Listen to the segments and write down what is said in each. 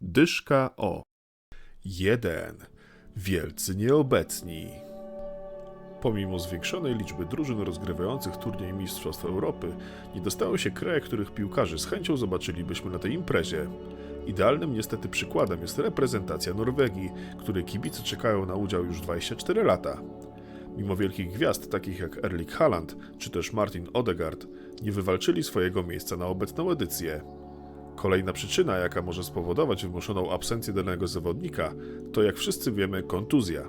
Dyszka o. Jeden. Wielcy nieobecni. Pomimo zwiększonej liczby drużyn rozgrywających turniej Mistrzostw Europy, nie dostały się kraje, których piłkarzy z chęcią zobaczylibyśmy na tej imprezie. Idealnym niestety przykładem jest reprezentacja Norwegii, której kibice czekają na udział już 24 lata. Mimo wielkich gwiazd takich jak Erling Haaland czy też Martin Odegaard, nie wywalczyli swojego miejsca na obecną edycję. Kolejna przyczyna, jaka może spowodować wymuszoną absencję danego zawodnika, to jak wszyscy wiemy kontuzja.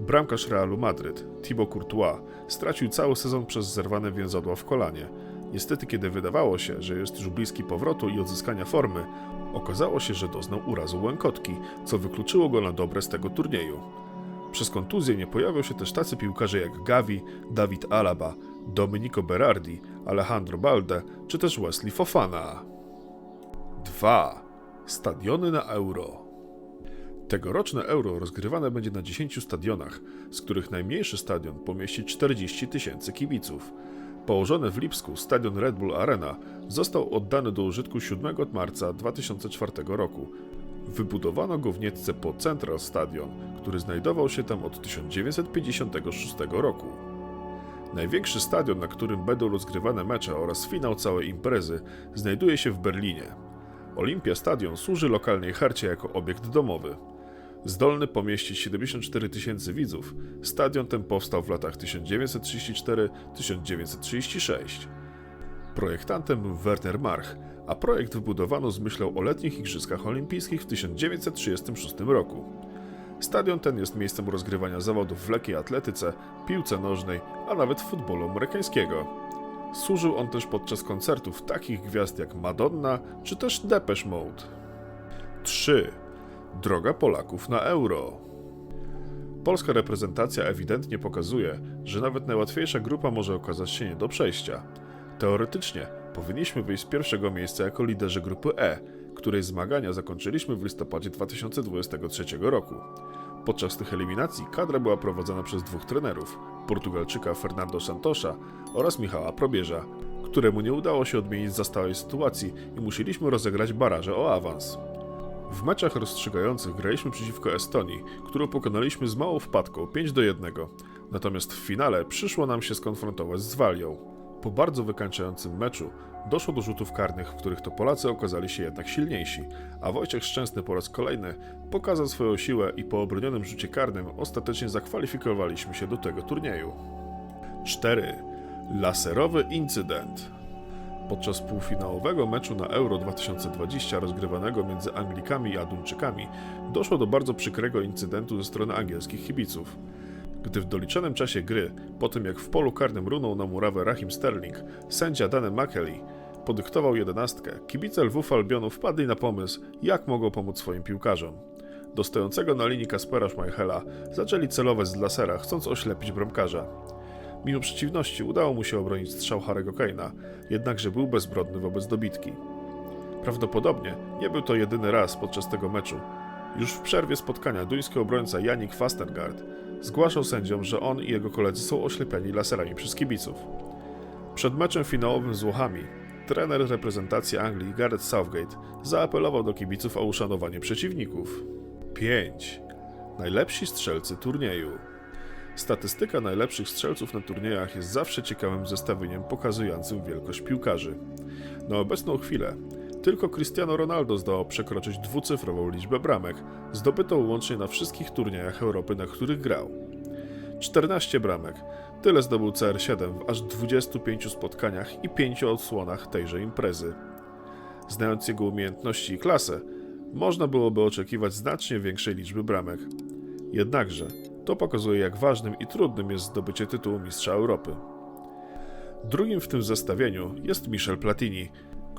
Bramkarz Realu Madryt, Thibaut Courtois, stracił cały sezon przez zerwane więzadła w kolanie. Niestety, kiedy wydawało się, że jest już bliski powrotu i odzyskania formy, okazało się, że doznał urazu łękotki, co wykluczyło go na dobre z tego turnieju. Przez kontuzję nie pojawią się też tacy piłkarze jak Gavi, David Alaba, Domenico Berardi, Alejandro Balde czy też Wesley Fofana. 2. Stadiony na euro. Tegoroczne euro rozgrywane będzie na 10 stadionach, z których najmniejszy stadion pomieści 40 tysięcy kibiców. Położony w Lipsku stadion Red Bull Arena został oddany do użytku 7 marca 2004 roku. Wybudowano go w Niecce po Central Stadion, który znajdował się tam od 1956 roku. Największy stadion, na którym będą rozgrywane mecze oraz finał całej imprezy, znajduje się w Berlinie. Olimpia Stadion służy lokalnej hercie jako obiekt domowy. Zdolny pomieścić 74 tysięcy widzów, stadion ten powstał w latach 1934-1936. Projektantem był Werner March, a projekt wybudowano z myślą o letnich Igrzyskach Olimpijskich w 1936 roku. Stadion ten jest miejscem rozgrywania zawodów w lekkiej atletyce, piłce nożnej, a nawet futbolu amerykańskiego. Służył on też podczas koncertów takich gwiazd jak Madonna czy też Depeche Mode. 3. Droga Polaków na euro. Polska reprezentacja ewidentnie pokazuje, że nawet najłatwiejsza grupa może okazać się nie do przejścia. Teoretycznie powinniśmy wyjść z pierwszego miejsca jako liderzy grupy E, której zmagania zakończyliśmy w listopadzie 2023 roku. Podczas tych eliminacji kadra była prowadzona przez dwóch trenerów, Portugalczyka Fernando Santosza oraz Michała Probierza, któremu nie udało się odmienić zastałej sytuacji i musieliśmy rozegrać baraże o awans. W meczach rozstrzygających graliśmy przeciwko Estonii, którą pokonaliśmy z małą wpadką 5 do 1. Natomiast w finale przyszło nam się skonfrontować z Walią. Po bardzo wykańczającym meczu doszło do rzutów karnych, w których to Polacy okazali się jednak silniejsi, a Wojciech Szczęsny po raz kolejny pokazał swoją siłę i po obronionym rzucie karnym ostatecznie zakwalifikowaliśmy się do tego turnieju. 4. Laserowy incydent. Podczas półfinałowego meczu na Euro 2020 rozgrywanego między Anglikami a Duńczykami doszło do bardzo przykrego incydentu ze strony angielskich kibiców. Gdy w doliczonym czasie gry, po tym jak w polu karnym runął na murawę Rahim Sterling, sędzia Danny McKelly podyktował jedenastkę, kibice Lwów Albionu wpadli na pomysł, jak mogą pomóc swoim piłkarzom. Do stojącego na linii Kaspera Schmeichela zaczęli celować z lasera, chcąc oślepić bramkarza. Mimo przeciwności udało mu się obronić strzał Harry'ego Kane'a, jednakże był bezbrodny wobec dobitki. Prawdopodobnie nie był to jedyny raz podczas tego meczu. Już w przerwie spotkania duński obrońca Janik Fastengard zgłaszał sędziom, że on i jego koledzy są oślepiani laserami przez kibiców. Przed meczem finałowym z Włochami trener reprezentacji Anglii Gareth Southgate zaapelował do kibiców o uszanowanie przeciwników. 5. Najlepsi strzelcy turnieju. Statystyka najlepszych strzelców na turniejach jest zawsze ciekawym zestawieniem pokazującym wielkość piłkarzy. Na obecną chwilę tylko Cristiano Ronaldo zdołał przekroczyć dwucyfrową liczbę bramek, zdobytą łącznie na wszystkich turniejach Europy, na których grał. 14 bramek. Tyle zdobył CR7 w aż 25 spotkaniach i 5 odsłonach tejże imprezy. Znając jego umiejętności i klasę, można byłoby oczekiwać znacznie większej liczby bramek. Jednakże to pokazuje, jak ważnym i trudnym jest zdobycie tytułu Mistrza Europy. Drugim w tym zestawieniu jest Michel Platini,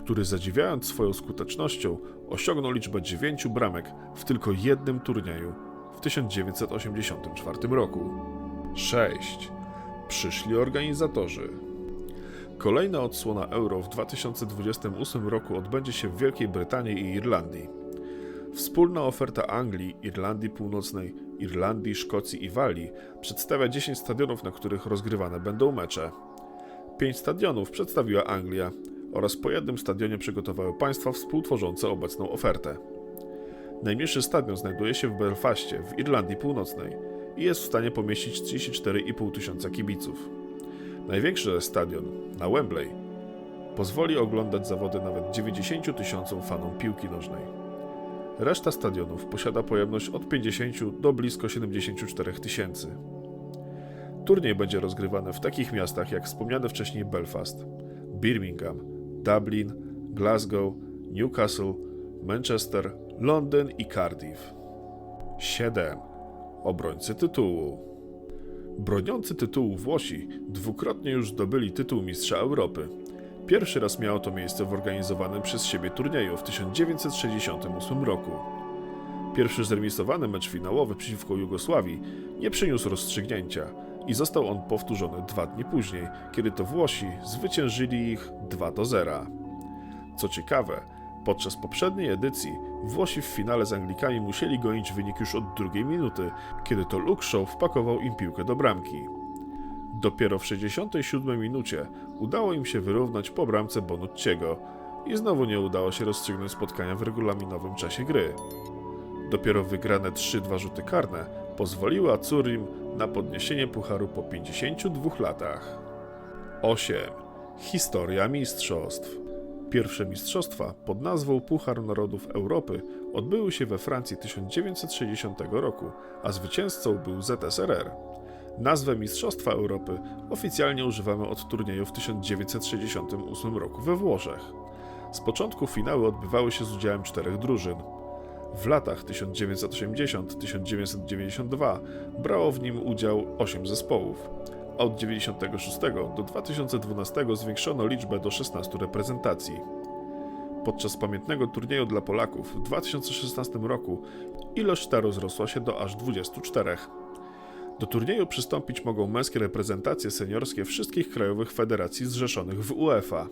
który zadziwiając swoją skutecznością osiągnął liczbę 9 bramek w tylko jednym turnieju w 1984 roku. 6. Przyszli organizatorzy. Kolejna odsłona Euro w 2028 roku odbędzie się w Wielkiej Brytanii i Irlandii. Wspólna oferta Anglii, Irlandii Północnej, Irlandii, Szkocji i Walii przedstawia 10 stadionów, na których rozgrywane będą mecze. 5 stadionów przedstawiła Anglia oraz po jednym stadionie przygotowały państwa współtworzące obecną ofertę. Najmniejszy stadion znajduje się w Belfaście, w Irlandii Północnej i jest w stanie pomieścić 34,5 tysiąca kibiców. Największy stadion, na Wembley, pozwoli oglądać zawody nawet 90 tysiącom fanom piłki nożnej. Reszta stadionów posiada pojemność od 50 do blisko 74 tysięcy. Turniej będzie rozgrywany w takich miastach jak wspomniane wcześniej Belfast, Birmingham, Dublin, Glasgow, Newcastle, Manchester, Londyn i Cardiff. 7. Obrońcy tytułu. Broniący tytułu Włosi dwukrotnie już zdobyli tytuł Mistrza Europy. Pierwszy raz miało to miejsce w organizowanym przez siebie turnieju w 1968 roku. Pierwszy zremisowany mecz finałowy przeciwko Jugosławii nie przyniósł rozstrzygnięcia i został on powtórzony dwa dni później, kiedy to Włosi zwyciężyli ich 2 do 0. Co ciekawe, podczas poprzedniej edycji Włosi w finale z Anglikami musieli gonić wynik już od drugiej minuty, kiedy to Luke Shaw wpakował im piłkę do bramki. Dopiero w 67 minucie udało im się wyrównać po bramce Bonucciego i znowu nie udało się rozstrzygnąć spotkania w regulaminowym czasie gry. Dopiero wygrane 3-2 rzuty karne pozwoliły Azurim na podniesienie pucharu po 52 latach. 8. Historia mistrzostw. Pierwsze mistrzostwa pod nazwą Puchar Narodów Europy odbyły się we Francji 1960 roku, a zwycięzcą był ZSRR. Nazwę Mistrzostwa Europy oficjalnie używamy od turnieju w 1968 roku we Włoszech. Z początku finały odbywały się z udziałem czterech drużyn. W latach 1980-1992 brało w nim udział 8 zespołów, a od 1996 do 2012 zwiększono liczbę do 16 reprezentacji. Podczas pamiętnego turnieju dla Polaków w 2016 roku ilość ta rozrosła się do aż 24. Do turnieju przystąpić mogą męskie reprezentacje seniorskie wszystkich krajowych federacji zrzeszonych w UEFA.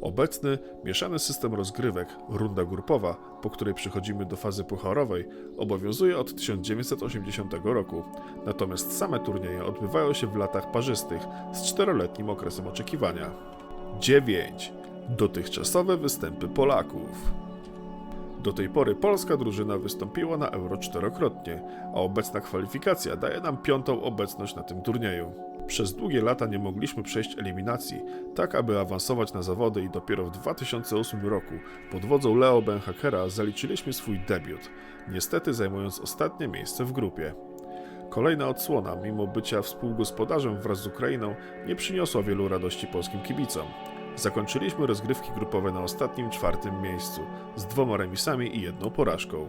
Obecny mieszany system rozgrywek, runda grupowa, po której przechodzimy do fazy pucharowej, obowiązuje od 1980 roku, natomiast same turnieje odbywają się w latach parzystych z czteroletnim okresem oczekiwania. 9. Dotychczasowe występy Polaków. Do tej pory polska drużyna wystąpiła na Euro czterokrotnie, a obecna kwalifikacja daje nam piątą obecność na tym turnieju. Przez długie lata nie mogliśmy przejść eliminacji, tak aby awansować na zawody i dopiero w 2008 roku pod wodzą Leo Benhakera zaliczyliśmy swój debiut, niestety zajmując ostatnie miejsce w grupie. Kolejna odsłona, mimo bycia współgospodarzem wraz z Ukrainą, nie przyniosła wielu radości polskim kibicom. Zakończyliśmy rozgrywki grupowe na ostatnim czwartym miejscu, z dwoma remisami i jedną porażką.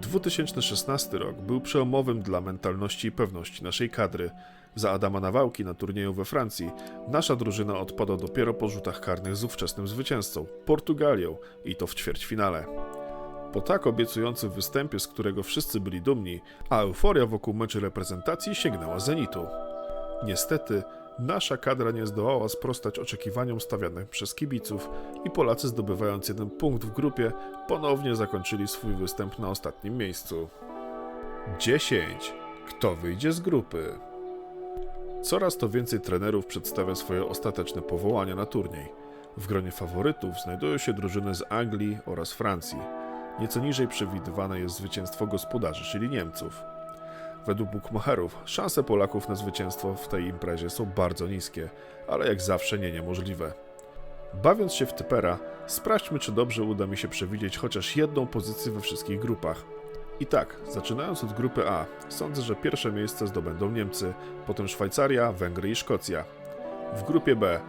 2016 rok był przełomowym dla mentalności i pewności naszej kadry. Za Adama Nawałki na turnieju we Francji nasza drużyna odpada dopiero po rzutach karnych z ówczesnym zwycięzcą Portugalią i to w ćwierćfinale. Po tak obiecującym występie, z którego wszyscy byli dumni, a euforia wokół meczu reprezentacji sięgnęła zenitu. Niestety, nasza kadra nie zdołała sprostać oczekiwaniom stawianym przez kibiców i Polacy zdobywając jeden punkt w grupie ponownie zakończyli swój występ na ostatnim miejscu. 10. Kto wyjdzie z grupy? Coraz to więcej trenerów przedstawia swoje ostateczne powołania na turniej. W gronie faworytów znajdują się drużyny z Anglii oraz Francji. Nieco niżej przewidywane jest zwycięstwo gospodarzy, czyli Niemców. Według bukmacherów szanse Polaków na zwycięstwo w tej imprezie są bardzo niskie, ale jak zawsze nie niemożliwe. Bawiąc się w typera, sprawdźmy, czy dobrze uda mi się przewidzieć chociaż jedną pozycję we wszystkich grupach. I tak, zaczynając od grupy A, sądzę, że pierwsze miejsce zdobędą Niemcy, potem Szwajcaria, Węgry i Szkocja. W grupie B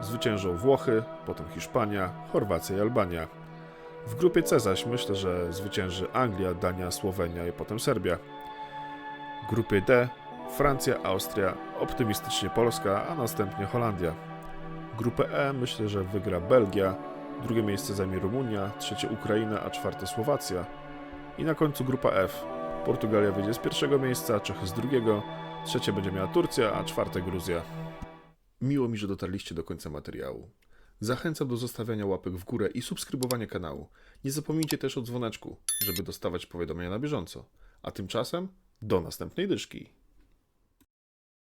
zwyciężą Włochy, potem Hiszpania, Chorwacja i Albania. W grupie C zaś myślę, że zwycięży Anglia, Dania, Słowenia i potem Serbia. W grupie D Francja, Austria, optymistycznie Polska, a następnie Holandia. Grupę E myślę, że wygra Belgia, drugie miejsce zajmie Rumunia, trzecie Ukraina, a czwarte Słowacja. I na końcu grupa F. Portugalia wyjdzie z pierwszego miejsca, Czechy z drugiego, trzecie będzie miała Turcja, a czwarte Gruzja. Miło mi, że dotarliście do końca materiału. Zachęcam do zostawiania łapek w górę i subskrybowania kanału. Nie zapomnijcie też o dzwoneczku, żeby dostawać powiadomienia na bieżąco. A tymczasem do następnej dyszki.